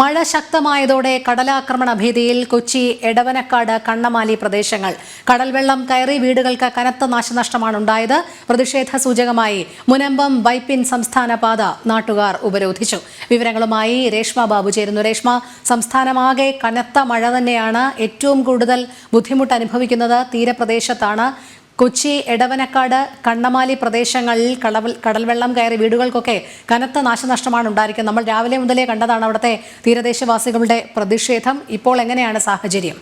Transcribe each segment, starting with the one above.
മഴ ശക്തമായതോടെ കടലാക്രമണ ഭീതിയിൽ കൊച്ചി എടവനക്കാട് കണ്ണമാലി പ്രദേശങ്ങൾ. കടൽവെള്ളം കയറി വീടുകൾക്ക് കനത്ത നാശനഷ്ടമാണ് ഉണ്ടായത്. പ്രതിഷേധ സൂചകമായി മുനമ്പം വൈപ്പിൻ സംസ്ഥാന പാത നാട്ടുകാർ ഉപരോധിച്ചു. വിവരങ്ങളുമായി രേഷ്മ ബാബു ചേരുന്നു. രേഷ്മ സംസ്ഥാനമാകെ കനത്ത മഴ തന്നെയാണ് ഏറ്റവും കൂടുതൽ ബുദ്ധിമുട്ട് അനുഭവിക്കുന്നത് തീരപ്രദേശത്താണ്. കൊച്ചി എടവനക്കാട് കണ്ണമാലി പ്രദേശങ്ങളിൽ കടൽ കടൽവെള്ളം കയറി വീടുകൾക്കൊക്കെ കനത്ത നാശനഷ്ടമാണ് ഉണ്ടായിരിക്കുന്നത്. നമ്മൾ രാവിലെ മുതലേ കണ്ടതാണ് അവിടുത്തെ തീരദേശവാസികളുടെ പ്രതിഷേധം. ഇപ്പോൾ എങ്ങനെയാണ് സാഹചര്യം?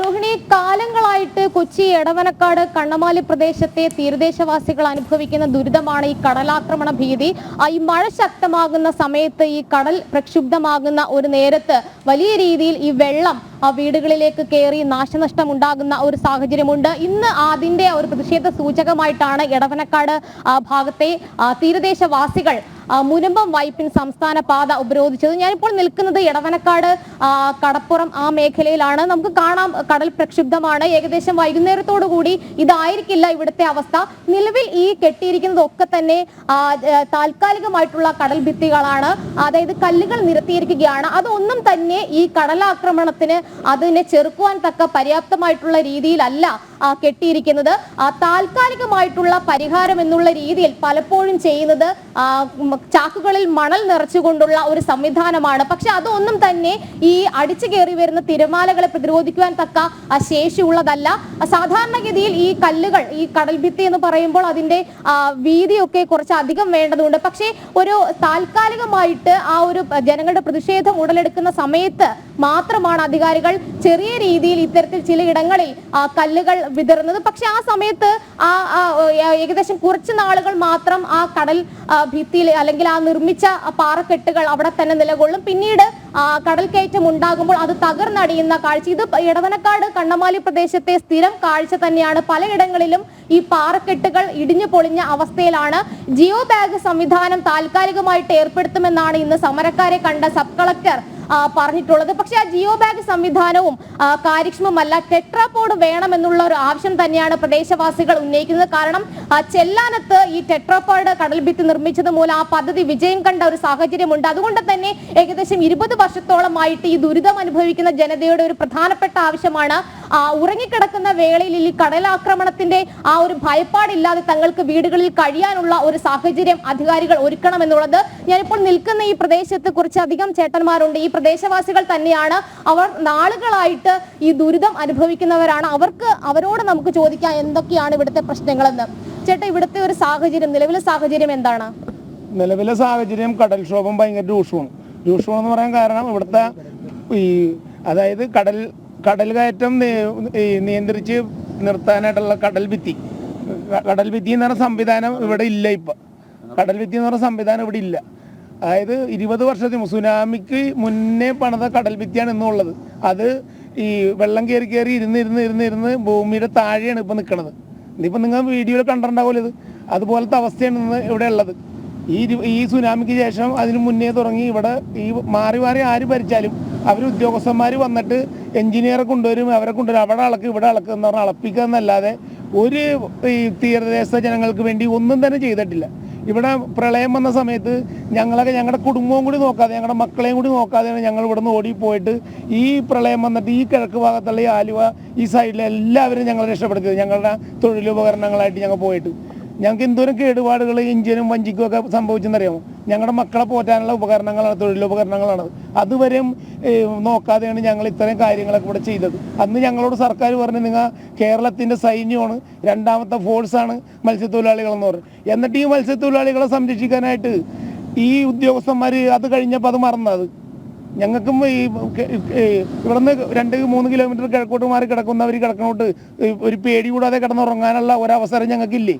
രോഹിണി കാലങ്ങളായിട്ട് കൊച്ചി എടവനക്കാട് കണ്ണമാലി പ്രദേശത്തെ തീരദേശവാസികൾ അനുഭവിക്കുന്ന ദുരിതമാണ് ഈ കടലാക്രമണ ഭീതി. ഈ മഴ ശക്തമാകുന്ന സമയത്ത് ഈ കടൽ പ്രക്ഷുബ്ധമാകുന്ന ഒരു നേരത്ത് വലിയ രീതിയിൽ ഈ വെള്ളം വീടുകളിലേക്ക് കയറി നാശനഷ്ടം ഉണ്ടാകുന്ന ഒരു സാഹചര്യമുണ്ട്. ഇന്ന് അതിന്റെ ഒരു പ്രതിഷേധ സൂചകമായിട്ടാണ് എടവനക്കാട് ഭാഗത്തെ തീരദേശവാസികൾ മുനമ്പം വൈപ്പിൻ സംസ്ഥാന പാത ഉപരോധിച്ചത്. ഞാനിപ്പോൾ നിൽക്കുന്നത് എടവനക്കാട് കടപ്പുറം ആ മേഖലയിലാണ്. നമുക്ക് കാണാം കടൽ പ്രക്ഷുബ്ധമാണ്. ഏകദേശം വൈകുന്നേരത്തോടു കൂടി ഇതായിരിക്കില്ല ഇവിടുത്തെ അവസ്ഥ. നിലവിൽ ഈ കെട്ടിയിരിക്കുന്നതൊക്കെ തന്നെ താൽക്കാലികമായിട്ടുള്ള കടൽ ഭിത്തികളാണ്. അതായത് കല്ലുകൾ നിരത്തിയിരിക്കുകയാണ്. അതൊന്നും തന്നെ ഈ കടലാക്രമണത്തിന് അതിനെ ചെറുക്കുവാൻ തക്ക പര്യാപ്തമായിട്ടുള്ള രീതിയിലല്ല കെട്ടിയിരിക്കുന്നത്. താൽക്കാലികമായിട്ടുള്ള പരിഹാരം എന്നുള്ള രീതിയിൽ പലപ്പോഴും ചെയ്യുന്നത് ചാക്കുകളിൽ മണൽ നിറച്ചുകൊണ്ടുള്ള ഒരു സംവിധാനമാണ്. പക്ഷെ അതൊന്നും തന്നെ ഈ അടിച്ചു കയറി വരുന്ന തിരമാലകളെ പ്രതിരോധിക്കുവാൻ തക്ക ശേഷിയുള്ളതല്ല. സാധാരണഗതിയിൽ ഈ കല്ലുകൾ ഈ കടൽ ഭിത്തി എന്ന് പറയുമ്പോൾ അതിന്റെ വീതിയൊക്കെ കുറച്ച് അധികം വേണ്ടതുണ്ട്. പക്ഷേ ഒരു താൽക്കാലികമായിട്ട് ആ ഒരു ജനങ്ങളുടെ പ്രതിഷേധം ഉടലെടുക്കുന്ന സമയത്ത് മാത്രമാണ് അധികാരികൾ ചെറിയ രീതിയിൽ ഇത്തരത്തിൽ ചിലയിടങ്ങളിൽ ആ, കല്ലുകൾ വിതറുന്നത്. പക്ഷെ ആ സമയത്ത് ആ ഏകദേശം കുറച്ച് നാളുകൾ മാത്രം ആ കടൽ ഭിത്തിയിൽ അല്ലെങ്കിൽ ആ നിർമ്മിച്ച പാറക്കെട്ടുകൾ അവിടെ തന്നെ നിലകൊള്ളും. പിന്നീട് കടൽ കയറ്റം ഉണ്ടാകുമ്പോൾ അത് തകർന്നടിയുന്ന കാഴ്ച. ഇത് ഇടവനക്കാട് കണ്ണമാലി പ്രദേശത്തെ സ്ഥിരം കാഴ്ച തന്നെയാണ്. പലയിടങ്ങളിലും ഈ പാറക്കെട്ടുകൾ ഇടിഞ്ഞു പൊളിഞ്ഞ അവസ്ഥയിലാണ് ജിയോ ബാഗ് സംവിധാനം താൽക്കാലികമായിട്ട് ഏർപ്പെടുത്തുമെന്നാണ് ഇന്ന് സമരക്കാരെ കണ്ട സബ് കളക്ടർ. പറഞ്ഞിട്ടുള്ളത്. പക്ഷെ ആ ജിയോ ബാഗ് സംവിധാനവും കാര്യക്ഷമമല്ല ടെട്രാപോഡ് വേണമെന്നുള്ള ഒരു ആവശ്യം തന്നെയാണ് പ്രദേശവാസികൾ ഉന്നയിക്കുന്നത്. കാരണം ചെല്ലാനത്ത് ഈ ടെട്രാപോഡ് കടൽഭിത്തി നിർമ്മിച്ചത് മൂലം ആ പദ്ധതി വിജയം കണ്ട ഒരു സാഹചര്യമുണ്ട്. അതുകൊണ്ട് തന്നെ ഏകദേശം ഇരുപത് വർഷത്തോളമായിട്ട് ഈ ദുരിതം അനുഭവിക്കുന്ന ജനതയുടെ ഒരു പ്രധാനപ്പെട്ട ആവശ്യമാണ് ഉറങ്ങിക്കിടക്കുന്ന വേളയിൽ ഈ കടലാക്രമണത്തിന്റെ ആ ഒരു ഭയപ്പാടില്ലാതെ തങ്ങൾക്ക് വീടുകളിൽ കഴിയാനുള്ള ഒരു സാഹചര്യം അധികാരികൾ ഒരുക്കണമെന്നുള്ളത് ഞാനിപ്പോൾ നിൽക്കുന്ന ഈ പ്രദേശത്ത് കുറച്ചധികം ചേട്ടന്മാരുണ്ട്. ഈ പ്രദേശവാസികൾ തന്നെയാണ്. അവർ നാളുകളായിട്ട് ഈ ദുരിതം അനുഭവിക്കുന്നവരാണ്. അവർക്ക് അവരോട് നമുക്ക് ചോദിക്കാം എന്തൊക്കെയാണ് ഇവിടുത്തെ പ്രശ്നങ്ങളെന്ന്. ചേട്ടാ ഇവിടുത്തെ ഒരു സാഹചര്യം നിലവിലെ സാഹചര്യം എന്താണ്? നിലവിലെ സാഹചര്യം കടൽക്ഷോഭം ഭയങ്കര രൂക്ഷമാണ്. രൂക്ഷമാണെന്ന് പറയാൻ കാരണം ഇവിടുത്തെ ഈ അതായത് കടൽ കടൽ കയറ്റം നിയന്ത്രിച്ച് നിർത്താനായിട്ടുള്ള കടൽ ഭിത്തി. കടൽ ഭിത്തി എന്ന് പറഞ്ഞ സംവിധാനം ഇവിടെ ഇല്ല ഇപ്പം. കടൽ ഭിത്തി എന്ന് പറഞ്ഞ സംവിധാനം ഇവിടെ ഇല്ല. അതായത് ഇരുപത് വർഷത്തിന് സുനാമിക്ക് മുന്നേ പണിത കടൽ ഭിത്തിയാണ് ഇന്നുള്ളത്. അത് ഈ വെള്ളം കയറി കയറി ഇരുന്ന് ഇരുന്ന് ഇരുന്ന് ഇരുന്ന് ഭൂമിയുടെ താഴെയാണ് ഇപ്പം നിൽക്കുന്നത് ഇതിപ്പോൾ നിങ്ങൾ വീഡിയോയിൽ കണ്ടിട്ടുണ്ടാവില്ല ഇത്. അതുപോലത്തെ അവസ്ഥയാണ് ഇന്ന് ഇവിടെ ഉള്ളത്. ഈ ഈ സുനാമിക്ക് ശേഷം അതിന് മുന്നേ തുടങ്ങി ഇവിടെ ഈ മാറി മാറി ആര് ഭരിച്ചാലും അവർ ഉദ്യോഗസ്ഥന്മാർ വന്നിട്ട് എഞ്ചിനീയറെ കൊണ്ടുവരും അവരെ കൊണ്ടുവരും. അവിടെ അളക്കും ഇവിടെ അളക്കുക എന്ന് പറഞ്ഞാൽ അളപ്പിക്കുക എന്നല്ലാതെ ഒരു ഈ തീരദേശ ജനങ്ങൾക്ക് വേണ്ടി ഒന്നും തന്നെ ചെയ്തിട്ടില്ല. ഇവിടെ പ്രളയം വന്ന സമയത്ത് ഞങ്ങളൊക്കെ ഞങ്ങളുടെ കുടുംബവും കൂടി നോക്കാതെ ഞങ്ങളുടെ മക്കളെയും കൂടി നോക്കാതെയാണ് ഞങ്ങൾ ഇവിടെ നിന്ന് ഓടിപ്പോയിട്ട് ഈ പ്രളയം വന്നിട്ട് ഈ കിഴക്ക് ഭാഗത്തുള്ള ഈ ആലുവ ഈ സൈഡിലെ എല്ലാവരും ഞങ്ങൾ രക്ഷപ്പെടുത്തിയത്. ഞങ്ങളുടെ തൊഴിലുപകരണങ്ങളായിട്ട് ഞങ്ങൾ പോയിട്ട്. ഞങ്ങൾക്ക് എന്തോരം കേടുപാടുകൾ എഞ്ചിനും വഞ്ചിക്കും ഒക്കെ സംഭവിച്ചെന്നറിയാമോ? ഞങ്ങളുടെ മക്കളെ പോറ്റാനുള്ള ഉപകരണങ്ങളാണ് തൊഴിലുപകരണങ്ങളാണ്. അതുവരെയും നോക്കാതെയാണ് ഞങ്ങൾ ഇത്രയും കാര്യങ്ങളൊക്കെ ഇവിടെ ചെയ്തത്. അന്ന് ഞങ്ങളോട് സർക്കാർ പറഞ്ഞു നിങ്ങൾ കേരളത്തിന്റെ സൈന്യമാണ് രണ്ടാമത്തെ ഫോഴ്സാണ് മത്സ്യത്തൊഴിലാളികളെന്ന് പറഞ്ഞു. എന്നിട്ട് ഈ മത്സ്യത്തൊഴിലാളികളെ സംരക്ഷിക്കാനായിട്ട് ഈ ഉദ്യോഗസ്ഥന്മാർ അത് കഴിഞ്ഞപ്പോൾ അത് മറന്നത്. ഞങ്ങൾക്കും ഈ ഇവിടുന്ന് രണ്ട് മൂന്ന് കിലോമീറ്റർ കിഴക്കോട്ട് മാറി കിടക്കുന്നവർ കിടക്കണോട്ട് ഒരു പേടി കൂടാതെ കിടന്നുറങ്ങാനുള്ള ഒരവസരം ഞങ്ങൾക്കില്ലേ?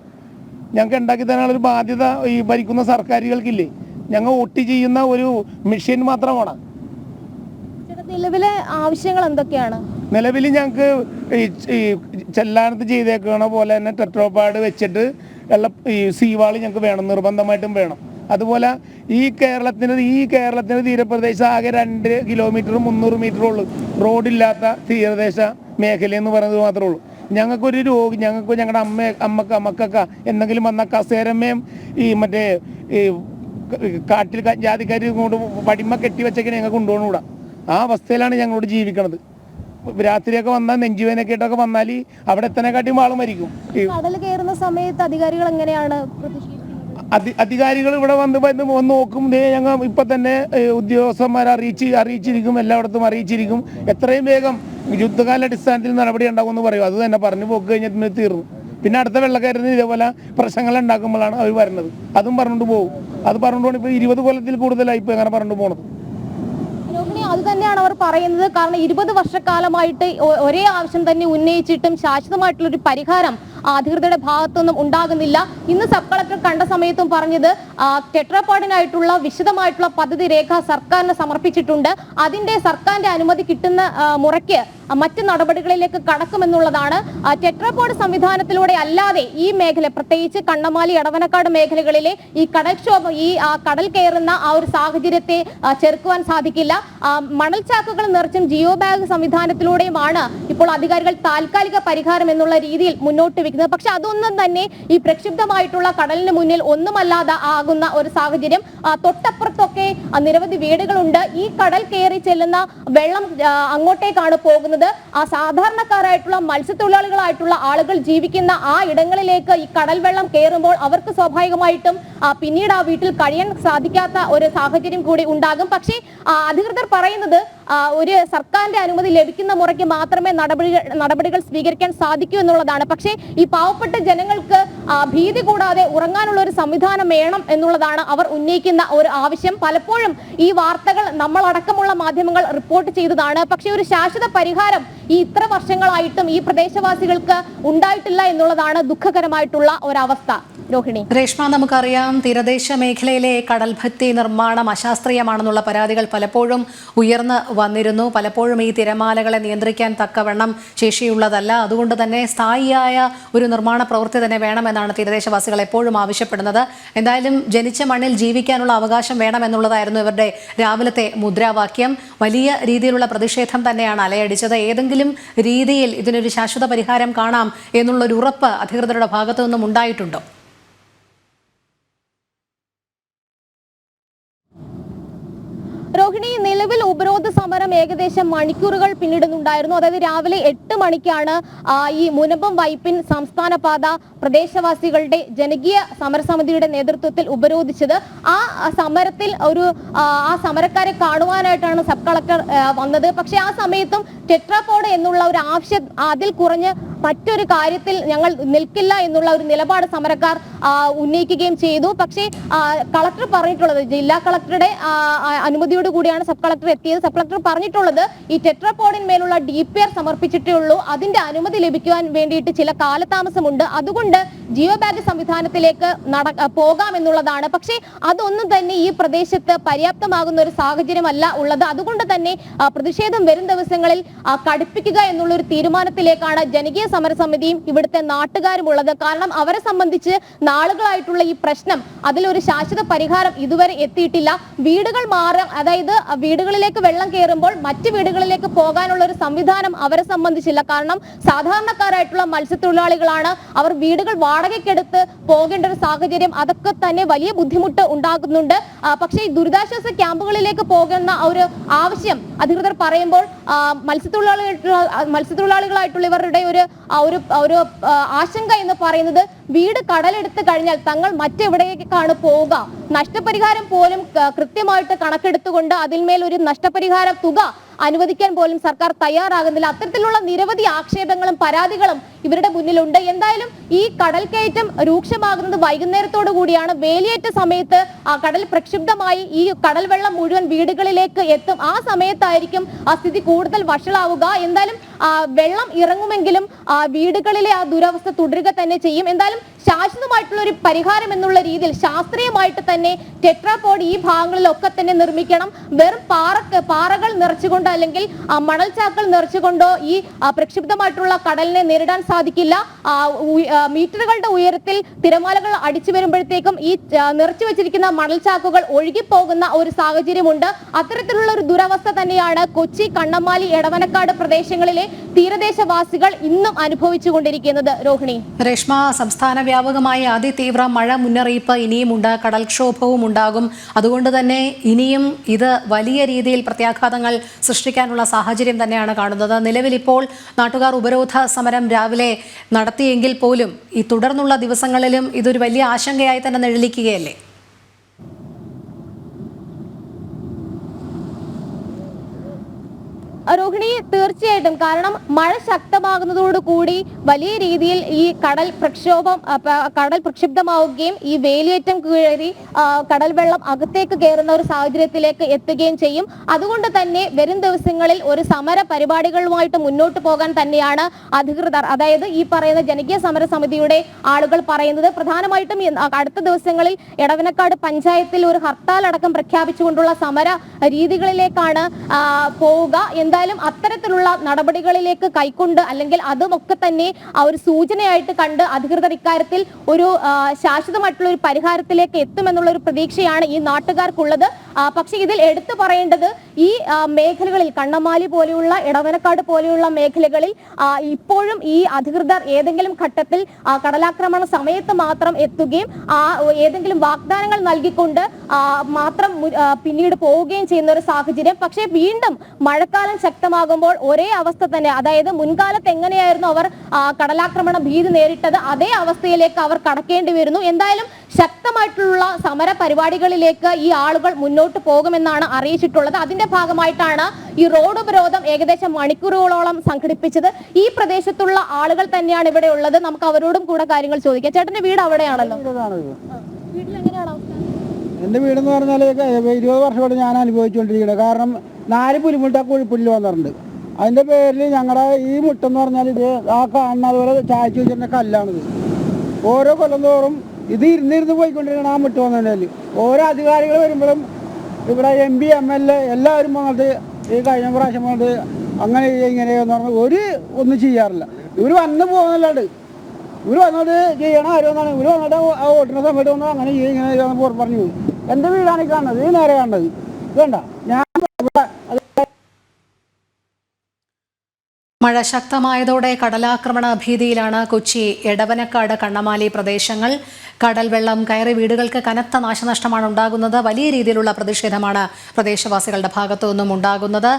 ഞങ്ങൾക്ക് ഉണ്ടാക്കി തരാനുള്ള ഒരു ബാധ്യത ഈ ഭരിക്കുന്ന സർക്കാരുകൾക്കില്ലേ? ഞങ്ങൾ വോട്ട് ചെയ്യുന്ന ഒരു മെഷീൻ മാത്രമാണ്. നിലവിലെ ആവശ്യങ്ങൾ എന്തൊക്കെയാണ്? നിലവിൽ ഞങ്ങൾക്ക് ഈ ചെല്ലാനത്ത് ചെയ്തേക്കണ പോലെ തന്നെ ടെട്രോപാഡ് വെച്ചിട്ട് ഉള്ള ഈ സീവാൾ ഞങ്ങൾക്ക് വേണം നിർബന്ധമായിട്ടും വേണം. അതുപോലെ ഈ കേരളത്തിന് ഈ കേരളത്തിന് തീരപ്രദേശം ആകെ രണ്ട് കിലോമീറ്റർ മുന്നൂറ് മീറ്റർ ഉള്ളൂ. റോഡില്ലാത്ത തീരദേശ മേഖല എന്ന് പറയുന്നത് മാത്രമേ ഉള്ളൂ. ഞങ്ങൾക്കൊരു രോഗി ഞങ്ങൾക്ക് ഞങ്ങളുടെ അമ്മ അമ്മക്ക മക്കൾക്ക എന്തെങ്കിലും വന്ന കസേരമ്മയും ഈ മറ്റേ ഈ കാട്ടിൽ ജാതിക്കാർ കൊണ്ട് പടിമ കെട്ടി വെച്ചൊക്കെ ഞങ്ങൾക്ക് കൊണ്ടുപോകണൂടാ ആ അവസ്ഥയിലാണ് ഞങ്ങളോട് ജീവിക്കണത്. രാത്രിയൊക്കെ വന്നാൽ നെഞ്ചുവേനൊക്കെ ആയിട്ടൊക്കെ വന്നാൽ അവിടെ എത്തനെക്കാട്ടിയും ആൾ മരിക്കും. കടൽ കയറുന്ന സമയത്ത് അധികാരികൾ എങ്ങനെയാണ് അധികാരികൾ ഇവിടെ വന്ന് വന്ന് നോക്കും. ഞങ്ങൾ ഇപ്പൊ തന്നെ ഉദ്യോഗസ്ഥന്മാർ ഉദ്യോഗസ്ഥന്മാരെ അറിയിച്ച് അറിയിച്ചിരിക്കും എല്ലായിടത്തും അറിയിച്ചിരിക്കും. എത്രയും വേഗം യുദ്ധകാലാടിസ്ഥാനത്തിൽ നടപടി ഉണ്ടാകും എന്ന് പറയും. അത് തന്നെ പറഞ്ഞു പോക്ക് കഴിഞ്ഞിട്ട് തീർന്നു. പിന്നെ അടുത്ത വെള്ളക്കാരുന്ന് ഇതേപോലെ പ്രശ്നങ്ങൾ ഉണ്ടാക്കുമ്പോഴാണ് അവർ വരുന്നത് അതും പറഞ്ഞുകൊണ്ട് പോകും. അത് പറഞ്ഞുകൊണ്ട് ഇപ്പൊ ഇരുപത് കൊല്ലത്തിൽ കൂടുതലായി ഇപ്പൊ അങ്ങനെ പറഞ്ഞുകൊണ്ട് പോണത്. അത് തന്നെയാണ് അവർ പറയുന്നത്. കാരണം ഇരുപത് വർഷക്കാലമായിട്ട് ഒരേ ആവശ്യം തന്നെ ഉന്നയിച്ചിട്ടും ശാശ്വതമായിട്ടുള്ള ഒരു പരിഹാരം അധികൃതരുടെ ഭാഗത്തൊന്നും ഉണ്ടാകുന്നില്ല. ഇന്ന് സബ് കളക്ടർ കണ്ട സമയത്തും പറഞ്ഞത് ടെട്രാപാഡിനായിട്ടുള്ള വിശദമായിട്ടുള്ള പദ്ധതി രേഖ സർക്കാരിന് സമർപ്പിച്ചിട്ടുണ്ട്. അതിന്റെ സർക്കാരിന്റെ അനുമതി കിട്ടുന്ന മുറയ്ക്ക് മറ്റു നടപടികളിലേക്ക് കടക്കുമെന്നുള്ളതാണ്. ടെട്രാപോഡ് സംവിധാനത്തിലൂടെ അല്ലാതെ ഈ മേഖല പ്രത്യേകിച്ച് കണ്ണമാലി എടവനക്കാട് മേഖലകളിലെ ഈ കടൽക്ഷോഭം ഈ കടൽ കയറുന്ന ആ ഒരു സാഹചര്യത്തെ ചെറുക്കുവാൻ സാധിക്കില്ല. മണൽ മണൽച്ചാക്കുകൾ നിറച്ചും ജിയോ ബാഗ് സംവിധാനത്തിലൂടെയുമാണ് ഇപ്പോൾ അധികാരികൾ താൽക്കാലിക പരിഹാരം എന്നുള്ള രീതിയിൽ മുന്നോട്ട് വെക്കുന്നത് പക്ഷെ അതൊന്നും തന്നെ ഈ പ്രക്ഷുബ്ധമായിട്ടുള്ള കടലിന് മുന്നിൽ ഒന്നുമല്ലാതെ ആകുന്ന ഒരു സാഹചര്യം. തൊട്ടപ്പുറത്തൊക്കെ നിരവധി വീടുകളുണ്ട്. ഈ കടൽ കയറി ചെല്ലുന്ന വെള്ളം അങ്ങോട്ടേക്കാണ് പോകുന്നത്. ആ സാധാരണക്കാരായിട്ടുള്ള മത്സ്യത്തൊഴിലാളികളായിട്ടുള്ള ആളുകൾ ജീവിക്കുന്ന ആ ഇടങ്ങളിലേക്ക് ഈ കടൽ വെള്ളം കയറുമ്പോൾ അവർക്ക് സ്വാഭാവികമായിട്ടും പിന്നീട് ആ വീട്ടിൽ കഴിയാൻ സാധിക്കാത്ത ഒരു സാഹചര്യം കൂടി ഉണ്ടാകും. പക്ഷേ അധികൃതർ പറയുന്നത് ഒരു സർക്കാരിന്റെ അനുമതി ലഭിക്കുന്ന മുറയ്ക്ക് മാത്രമേ നടപടികൾ സ്വീകരിക്കാൻ സാധിക്കൂ എന്നുള്ളതാണ്. പക്ഷേ പാവപ്പെട്ട ജനങ്ങൾക്ക് ഭീതി കൂടാതെ ഉറങ്ങാനുള്ള ഒരു സംവിധാനം വേണം എന്നുള്ളതാണ് അവർ ഉന്നയിക്കുന്ന ഒരു ആവശ്യം. പലപ്പോഴും ഈ വാർത്തകൾ നമ്മളടക്കമുള്ള മാധ്യമങ്ങൾ റിപ്പോർട്ട് ചെയ്തതാണ്. പക്ഷെ ഒരു ശാശ്വത പരിഹാരം ഈ ഇത്ര വർഷങ്ങളായിട്ടും ഈ പ്രദേശവാസികൾക്ക് ഉണ്ടായിട്ടില്ല എന്നുള്ളതാണ് ദുഃഖകരമായിട്ടുള്ള ഒരവസ്ഥ. രോഹിണി. രേഷ്മ നമുക്കറിയാം തീരദേശ മേഖലയിലെ കടൽഭിത്തി നിർമ്മാണം അശാസ്ത്രീയമാണെന്നുള്ള പരാതികൾ പലപ്പോഴും ഉയർന്നു വന്നിരുന്നു. പലപ്പോഴും ഈ തിരമാലകളെ നിയന്ത്രിക്കാൻ തക്കവണ്ണം ശേഷിയുള്ളതല്ല. അതുകൊണ്ട് തന്നെ സ്ഥായിയായ ഒരു നിർമ്മാണ പ്രവൃത്തി തന്നെ വേണമെന്നാണ് തീരദേശവാസികൾ എപ്പോഴും ആവശ്യപ്പെടുന്നത്. എന്തായാലും ജനിച്ച മണ്ണിൽ ജീവിക്കാനുള്ള അവകാശം വേണമെന്നുള്ളതായിരുന്നു ഇവരുടെ രാവിലത്തെ മുദ്രാവാക്യം. വലിയ രീതിയിലുള്ള പ്രതിഷേധം തന്നെയാണ് അലയടിച്ചത്. ഏതെങ്കിലും രീതിയിൽ ഇതിനൊരു ശാശ്വത പരിഹാരം കാണാം എന്നുള്ളൊരു ഉറപ്പ് അധികൃതരുടെ ഭാഗത്തു നിന്നും ഉണ്ടായിട്ടുണ്ടോ? രോഹിണി നിലവിൽ ഉപരോധ സമരം ഏകദേശം മണിക്കൂറുകൾ പിന്നിടുന്നുണ്ടായിരുന്നു. അതായത് രാവിലെ എട്ട് മണിക്കാണ് ഈ മുനമ്പം വൈപ്പിൻ സംസ്ഥാന പാത പ്രദേശവാസികളുടെ ജനകീയ സമരസമിതിയുടെ നേതൃത്വത്തിൽ ഉപരോധിച്ചത്. ആ സമരത്തിൽ ഒരു ആ, ആ സമരക്കാരെ കാണുവാനായിട്ടാണ് സബ് കളക്ടർ വന്നത്. പക്ഷെ ആ സമയത്തും ടെട്രാപോഡ് എന്നുള്ള ഒരു ആവശ്യം അതിൽ കുറഞ്ഞ് മറ്റൊരു കാര്യത്തിൽ ഞങ്ങൾ നിൽക്കില്ല എന്നുള്ള ഒരു നിലപാട് സമരക്കാർ ഉന്നയിക്കുകയും ചെയ്തു. പക്ഷേ കളക്ടർ പറഞ്ഞിട്ടുള്ളത് ജില്ലാ കളക്ടറുടെ അനുമതിയോട് കൂടിയാണ് സബ് കളക്ടർ എത്തിയത്. സബ് കളക്ടർ പറഞ്ഞിട്ടുള്ളത് ഈ ടെട്രപോഡിന്മേലുള്ള ഡി പി ആർ സമർപ്പിച്ചിട്ടേ ഉള്ളൂ. അതിന്റെ അനുമതി ലഭിക്കുവാൻ വേണ്ടിയിട്ട് ചില കാലതാമസമുണ്ട്. അതുകൊണ്ട് ജിയോ ബാഗ് സംവിധാനത്തിലേക്ക് നട പോകാം എന്നുള്ളതാണ്. പക്ഷേ അതൊന്നും തന്നെ ഈ പ്രദേശത്ത് പര്യാപ്തമാകുന്ന ഒരു സാഹചര്യമല്ല ഉള്ളത്. അതുകൊണ്ട് തന്നെ പ്രതിഷേധം വരും ദിവസങ്ങളിൽ കടുപ്പിക്കുക എന്നുള്ള ഒരു തീരുമാനത്തിലേക്കാണ് ജനകീയ സമരസമിതിയും ഇവിടുത്തെ നാട്ടുകാരും ഉള്ളത്. കാരണം അവരെ സംബന്ധിച്ച് നാളുകളായിട്ടുള്ള ഈ പ്രശ്നം അതിലൊരു ശാശ്വത പരിഹാരം ഇതുവരെ എത്തിയിട്ടില്ല. വീടുകൾ മാറാം അതായത് വീടുകളിലേക്ക് വെള്ളം കയറുമ്പോൾ മറ്റ് വീടുകളിലേക്ക് പോകാനുള്ള ഒരു സംവിധാനം അവരെ സംബന്ധിച്ചില്ല. കാരണം സാധാരണക്കാരായിട്ടുള്ള മത്സ്യത്തൊഴിലാളികളാണ് അവർ വീടുകൾ വാടകയ്ക്കെടുത്ത് പോകേണ്ട ഒരു സാഹചര്യം. അതൊക്കെ തന്നെ വലിയ ബുദ്ധിമുട്ട് ഉണ്ടാകുന്നുണ്ട്. പക്ഷേ ഈ ദുരിതാശ്വാസ ക്യാമ്പുകളിലേക്ക് പോകുന്ന ഒരു ആവശ്യം അധികൃതർ പറയുമ്പോൾ മത്സ്യത്തൊഴിലാളികൾ മത്സ്യത്തൊഴിലാളികളായിട്ടുള്ള ഇവരുടെ ഒരു ഒരു ഒരു ആശങ്ക എന്ന് പറയുന്നത് വീട് കടലെടുത്ത് കഴിഞ്ഞാൽ തങ്ങൾ മറ്റെവിടേക്കാണ് പോവുക? നഷ്ടപരിഹാരം പോലും കൃത്യമായിട്ട് കണക്കെടുത്തുകൊണ്ട് അതിന്മേൽ ഒരു നഷ്ടപരിഹാര തുക അനുവദിക്കാൻ പോലും സർക്കാർ തയ്യാറാകുന്നില്ല. അത്തരത്തിലുള്ള നിരവധി ആക്ഷേപങ്ങളും പരാതികളും ഇവരുടെ മുന്നിലുണ്ട്. എന്തായാലും ഈ കടൽ കയറ്റം രൂക്ഷമാകുന്നത് വൈകുന്നേരത്തോടു കൂടിയാണ്. വേലിയേറ്റ സമയത്ത് ആ കടൽ പ്രക്ഷുബ്ധമായി ഈ കടൽ വെള്ളം മുഴുവൻ വീടുകളിലേക്ക് എത്തും. ആ സമയത്തായിരിക്കും ആ സ്ഥിതി കൂടുതൽ വഷളാവുക. എന്തായാലും വെള്ളം ഇറങ്ങുമെങ്കിലും വീടുകളിലെ ആ ദുരവസ്ഥ തുടരുക തന്നെ ചെയ്യും. എന്തായാലും ശാശ്വതമായിട്ടുള്ള ഒരു പരിഹാരം എന്നുള്ള രീതിയിൽ ശാസ്ത്രീയമായിട്ട് തന്നെ ടെട്രാപോഡ് ഈ ഭാഗങ്ങളിലൊക്കെ തന്നെ നിർമ്മിക്കണം. വെറും പാറ പാറകൾ നിറച്ചുകൊണ്ടോ അല്ലെങ്കിൽ മണൽച്ചാക്കൾ നിറച്ചുകൊണ്ടോ ഈ പ്രക്ഷുബ്ധമായിട്ടുള്ള കടലിനെ നേരിടാൻ സാധിക്കില്ല. മീറ്ററുകളുടെ ഉയരത്തിൽ തിരമാലകൾ അടിച്ചു വരുമ്പോഴത്തേക്കും ഈ നിറച്ചു വെച്ചിരിക്കുന്ന മണൽച്ചാക്കുകൾ ഒഴുകിപ്പോകുന്ന ഒരു സാഹചര്യമുണ്ട്. അത്തരത്തിലുള്ള ഒരു ദുരവസ്ഥ തന്നെയാണ് കൊച്ചി കണ്ണമാലി എടവനക്കാട് പ്രദേശങ്ങളിലെ തീരദേശവാസികൾ ഇന്നും അനുഭവിച്ചുകൊണ്ടിരിക്കുന്നത്. രോഹിണി. രേഷ്മ സംസ്ഥാന വ്യാപകമായി അതിതീവ്ര മഴ മുന്നറിയിപ്പ് ഇനിയുമുണ്ട് കടൽക്ഷോഭവും ഉണ്ടാകും. അതുകൊണ്ട് തന്നെ ഇനിയും ഇത് വലിയ രീതിയിൽ പ്രത്യാഘാതങ്ങൾ സൃഷ്ടിക്കാനുള്ള സാഹചര്യം തന്നെയാണ് കാണുന്നത്. നിലവിൽ ഇപ്പോൾ നാട്ടുകാർ ഉപരോധ സമരം രാവിലെ നടത്തിയെങ്കിൽ പോലും ഈ തുടർന്നുള്ള ദിവസങ്ങളിലും ഇതൊരു വലിയ ആശങ്കയായി തന്നെ നിഴലിക്കുകയല്ലേ? രോഹിണി തീർച്ചയായിട്ടും. കാരണം മഴ ശക്തമാകുന്നതോടുകൂടി വലിയ രീതിയിൽ ഈ കടൽ പ്രക്ഷോഭം കടൽ പ്രക്ഷുബ്ധമാവുകയും ഈ വേലിയേറ്റം കയറി കടൽ വെള്ളം അകത്തേക്ക് കയറുന്ന ഒരു സാഹചര്യത്തിലേക്ക് എത്തുകയും ചെയ്യും. അതുകൊണ്ട് തന്നെ വരും ദിവസങ്ങളിൽ ഒരു സമര പരിപാടികളുമായിട്ട് മുന്നോട്ട് പോകാൻ തന്നെയാണ് അധികൃതർ അതായത് ഈ പറയുന്ന ജനകീയ സമര സമിതിയുടെ ആളുകൾ പറയുന്നത്. പ്രധാനമായിട്ടും അടുത്ത ദിവസങ്ങളിൽ എടവനക്കാട് പഞ്ചായത്തിൽ ഒരു ഹർത്താൽ അടക്കം പ്രഖ്യാപിച്ചുകൊണ്ടുള്ള സമര രീതികളിലേക്കാണ് പോവുക പോവുക എന്തായാലും അത്തരത്തിലുള്ള നടപടികളിലേക്ക് കൈക്കൊണ്ട് അല്ലെങ്കിൽ അതുമൊക്കെ തന്നെ ആ ഒരു സൂചനയായിട്ട് കണ്ട് അധികൃതർ ഇക്കാര്യത്തിൽ ഒരു ശാശ്വതമായിട്ടുള്ള ഒരു പരിഹാരത്തിലേക്ക് എത്തുമെന്നുള്ള ഒരു പ്രതീക്ഷയാണ് ഈ നാട്ടുകാർക്കുള്ളത്. പക്ഷെ ഇതിൽ എടുത്തു പറയേണ്ടത് ഈ മേഖലകളിൽ കണ്ണമാലി പോലെയുള്ള ഇടവനക്കാട് പോലെയുള്ള മേഖലകളിൽ ഇപ്പോഴും ഈ അധികൃതർ ഏതെങ്കിലും ഘട്ടത്തിൽ കടലാക്രമണ സമയത്ത് മാത്രം എത്തുകയും ആ ഏതെങ്കിലും വാഗ്ദാനങ്ങൾ നൽകിക്കൊണ്ട് മാത്രം പിന്നീട് പോവുകയും ചെയ്യുന്ന ഒരു സാഹചര്യം. പക്ഷേ വീണ്ടും മഴക്കാലം ശക്തമാകുമ്പോൾ ഒരേ അവസ്ഥ തന്നെ. അതായത് മുൻകാലത്ത് എങ്ങനെയായിരുന്നു അവർ കടലാക്രമണ ഭീതി നേരിട്ടത് അതേ അവസ്ഥയിലേക്ക് അവർ കടക്കേണ്ടി വരുന്നു. എന്തായാലും ശക്തമായിട്ടുള്ള സമര പരിപാടികളിലേക്ക് ഈ ആളുകൾ മുന്നോട്ട് പോകുമെന്നാണ് അറിയിച്ചിട്ടുള്ളത്. അതിന്റെ ഭാഗമായിട്ടാണ് ഈ റോഡ് ഉപരോധം ഏകദേശം മണിക്കൂറുകളോളം സംഘടിപ്പിച്ചത്. ഈ പ്രദേശത്തുള്ള ആളുകൾ തന്നെയാണ് ഇവിടെ ഉള്ളത്. നമുക്ക് അവരോടും കൂടെ കാര്യങ്ങൾ ചോദിക്കാം. ചേട്ടന്റെ വീട് അവിടെയാണല്ലോ. എന്റെ വീടെന്ന് പറഞ്ഞാൽ ഇരുപത് വർഷമായിട്ട് ഞാൻ അനുഭവിച്ചുകൊണ്ടിരിക്കുന്നത് കാരണം നാല് പുലിമുട്ട കുഴിപ്പുല്ല് വന്നിട്ടുണ്ട്. അതിന്റെ പേരിൽ ഞങ്ങളുടെ ഈ മുട്ടെന്ന് പറഞ്ഞാൽ ഇത് ആ കാണുന്ന അതുപോലെ ചായച്ചു വെച്ചിരുന്ന കല്ലാണിത്. ഓരോ കൊല്ലം തോറും ഇത് ഇരുന്നിരുന്ന് പോയിക്കൊണ്ടിരിക്കണം ആ മുട്ട വന്നതിൽ ഓരോ അധികാരികൾ വരുമ്പോഴും ഇവിടെ M P M L A എല്ലാവരും വന്നിട്ട് ഈ കഴിഞ്ഞ പ്രാവശ്യം വന്നിട്ട് അങ്ങനെ ഇങ്ങനെയെന്ന് പറഞ്ഞാൽ ഒരു ഒന്നും ചെയ്യാറില്ല. ഇവർ വന്ന് പോകുന്നല്ലാണ്ട്. ഇവർ വന്നത് ചെയ്യണം ആരോന്നാണ് ഇവർ വന്നിട്ട് ആ വോട്ടിന്റെ സമയത്ത് വന്നാൽ അങ്ങനെ ചെയ്യും ഇങ്ങനെ പറഞ്ഞു എന്റെ വീടാണ് കാണുന്നത്. ഈ നേരെ കാണുന്നത്. വേണ്ട ഞാൻ മഴ ശക്തമായതോടെ കടലാക്രമണ ഭീതിയിലാണ് കൊച്ചി എടവനക്കാട് കണ്ണമാലി പ്രദേശങ്ങൾ. കടൽ വെള്ളം കയറി വീടുകൾക്ക് കനത്ത നാശനഷ്ടമാണ് ഉണ്ടാകുന്നത്. വലിയ രീതിയിലുള്ള പ്രതിഷേധമാണ് പ്രദേശവാസികളുടെ ഭാഗത്തു നിന്നും ഉണ്ടാകുന്നത്.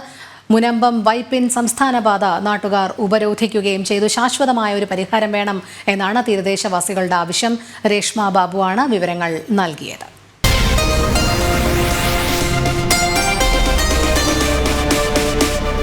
മുനമ്പം വൈപ്പിൻ സംസ്ഥാനപാത നാട്ടുകാർ ഉപരോധിക്കുകയും ചെയ്തു. ശാശ്വതമായ ഒരു പരിഹാരം വേണം എന്നാണ് തീരദേശവാസികളുടെ ആവശ്യം. രേഷ്മ ബാബുവാണ് വിവരങ്ങൾ നൽകിയത്.